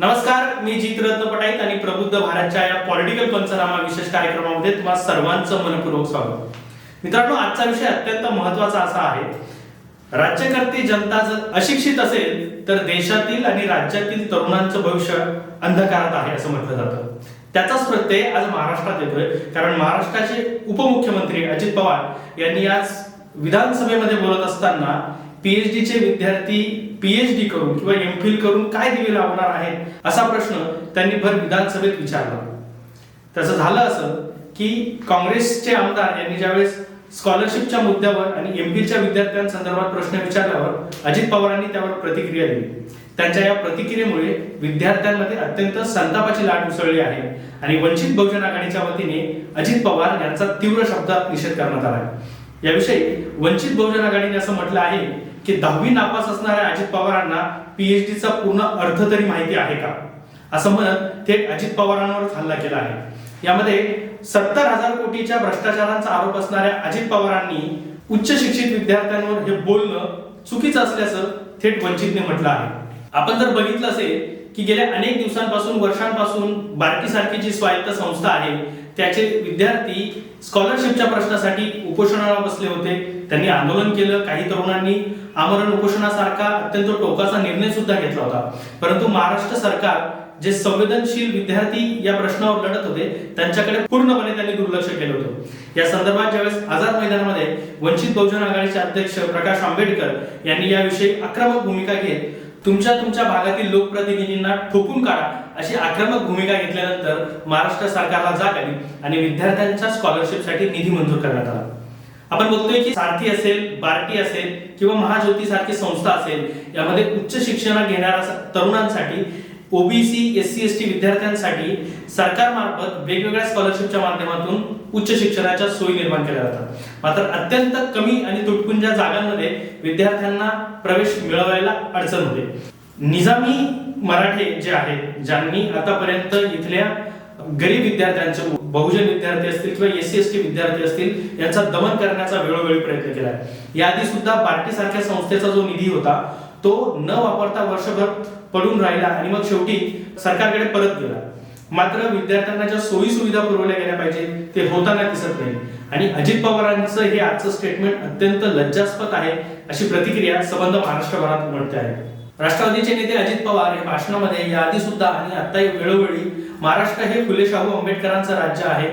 नमस्कार मी जितरत्न पटाईत आणि प्रबुद्ध भारतच्या या पॉलिटिकल पंचनामा विशेष कार्यक्रमामध्ये तुम्हा सर्वांचं मनपूर्वक स्वागत. मित्रांनो आजचा विषय अत्यंत महत्त्वाचा असा आहे. राज्यकर्ती जनता जर अशिक्षित असेल तर देशातील आणि राज्यातील तरुणांचं भविष्य अंधकारात आहे असं म्हटलं जातं. त्याचाच प्रत्यय आज महाराष्ट्रात येतोय कारण महाराष्ट्राचे उपमुख्यमंत्री अजित पवार यांनी आज विधानसभेमध्ये बोलत असताना पीएचडी चे विद्यार्थी पीएचडी करून किंवा एम फिल करून काय दिवे लावणार आहेत असा प्रश्न त्यांनी भर विधानसभेत विचारला. तसं झालं असं की काँग्रेसचे आमदार यांनी ज्यावेळेस स्कॉलरशिपच्या मुद्द्यावर आणि एम विद्यार्थ्यांसंदर्भात प्रश्न विचारल्यावर अजित पवारांनी त्यावर प्रतिक्रिया दिली. त्यांच्या या प्रतिक्रियेमुळे विद्यार्थ्यांमध्ये अत्यंत संतापाची लाट उसळली आहे आणि वंचित बहुजन आघाडीच्या वतीने अजित पवार यांचा तीव्र शब्दात निषेध करण्यात आला आहे. याविषयी वंचित बहुजन आघाडीने असं म्हटलं आहे की दहावी नापास असणाऱ्या अजित पवारांना पीएचडीचा पूर्ण अर्थ तरी माहिती आहे का? असं म्हणत थेट अजित पवारांवर हल्ला केला आहे. यामध्ये सत्तर हजार कोटीच्या भ्रष्टाचारांचा आरोप असणाऱ्या अजित पवारांनी उच्च शिक्षित विद्यार्थ्यांवर हे बोलणं चुकीचं असल्याचं थेट वंचितने म्हटलं आहे. आपण जर बघितलं असेल की गेल्या अनेक दिवसांपासून वर्षांपासून बारकीसारखी जी स्वायत्त संस्था आहे त्याचे विद्यार्थी स्कॉलरशिपच्या प्रश्नासाठी उपोषणाला बसले होते. त्यांनी आंदोलन केलं. काही तरुणांनी आमरण उपोषणासारखा अत्यंत टोकाचा निर्णय सुद्धा घेतला होता. परंतु महाराष्ट्र सरकार जे संवेदनशील विद्यार्थी या प्रश्नावर लढत होते त्यांच्याकडे पूर्णपणे त्यांनी दुर्लक्ष केलं होतं. या संदर्भात ज्यावेळेस आझाद मैदानामध्ये वंचित बहुजन आघाडीचे अध्यक्ष प्रकाश आंबेडकर यांनी याविषयी आक्रमक भूमिका घेत तुमच्या तुमच्या भागातील लोकप्रतिनिधींना ठोकून काढा अशी आक्रमक भूमिका घेतल्यानंतर महाराष्ट्र सरकारला जाग आली आणि विद्यार्थ्यांच्या स्कॉलरशिपसाठी निधी मंजूर करण्यात आला. आपण बघतोय की सारथी असेल बार्टी असेल किंवा महाज्योती सारखी संस्था असेल यामध्ये उच्च शिक्षण घेणाऱ्या तरुणांसाठी OBC S C S T विद्यार्थ्यांसाठी सरकारमार्फत वेगवेगळ्या स्कॉलरशिपच्या माध्यमातून उच्च शिक्षणाच्या सोयी निर्माण केल्या जातात. मात्र अत्यंत कमी आणि तुटपुंज्या जागांमध्ये विद्यार्थ्यांना प्रवेश मिळवायला अडचण होते. निजामी मराठे जे आहेत ज्यांनी आतापर्यंत इथल्या गरीब विद्यार्थ्यांचे बहुजन विद्यार्थी असतील किंवा एस सी एस टी विद्यार्थी असतील यांचा दमन करण्याचा वेळोवेळी प्रयत्न केला आहे. याआधी सुद्धा पार्टी सारख्या संस्थेचा जो निधी होता तो न वापरता वर्षभर पडून राहिला आणि मग शेवटी सरकारकडे परत गेला. मात्र विद्यार्थ्यांना ज्या सोयी सुविधा पुरवल्या गेल्या पाहिजे ते होताना दिसत नाही. आणि अजित पवारांचं हे आजचं स्टेटमेंट अत्यंत लज्जास्पद आहे अशी प्रतिक्रिया संबंध महाराष्ट्रभरात उमटते आहे. राष्ट्रवादीचे नेते अजित पवार हे भाषणामध्ये याआधी सुद्धा आणि आता वेळोवेळी महाराष्ट्र हे फुले शाहू आंबेडकरांचं राज्य आहे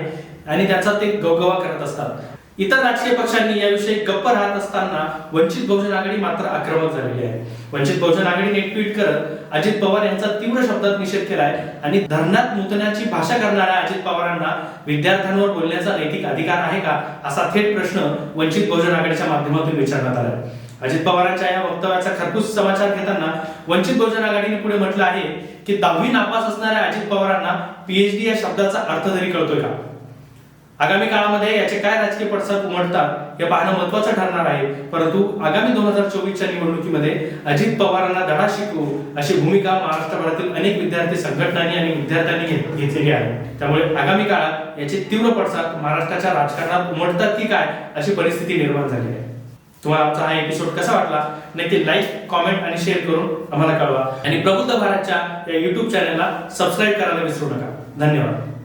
आणि त्याचा ते गवगवा करत असतात. इतर राजकीय पक्षांनी याविषयी गप्प राहत असताना वंचित बहुजन आघाडी मात्र आक्रमक झालेली आहे. वंचित बहुजन आघाडीने ट्विट करत अजित पवार यांचा तीव्र शब्दात निषेध केलाय आणि धरणात मुतण्याची भाषा करणाऱ्या अजित पवारांना विद्यार्थ्यांवर बोलण्याचा नैतिक अधिकार आहे का असा थेट प्रश्न वंचित बहुजन आघाडीच्या माध्यमातून विचारण्यात आला अजित पवारांच्या या वक्तव्याचा खरपूस समाचार घेताना वंचित बहुजन आघाडीने पुढे म्हटलं आहे की दहावी नापास असणाऱ्या अजित पवारांना पीएचडी या शब्दाचा अर्थ तरी कळतोय का? आगामी काळामध्ये याचे काय राजकीय पडसाद उमटतात हे पाहणं महत्वाचं ठरणार आहे. परंतु आगामी दोन हजार चोवीसच्या निवडणुकीमध्ये अजित पवारांना धडा शिकवू अशी भूमिका महाराष्ट्रभरातील अनेक विद्यार्थी संघटनांनी आणि विद्यार्थ्यांनी घेतलेली आहे. त्यामुळे आगामी काळात याचे तीव्र पडसाद महाराष्ट्राच्या राजकारणात उमटतात की काय अशी परिस्थिती निर्माण झाली आहे. तुम्हाला आमचा हा एपिसोड कसा वाटला? नक्की लाईक कॉमेंट आणि शेअर करून आम्हाला कळवा. आणि प्रबुद्ध भारतच्या या युट्यूब चॅनलला सबस्क्राईब करायला विसरू नका. धन्यवाद.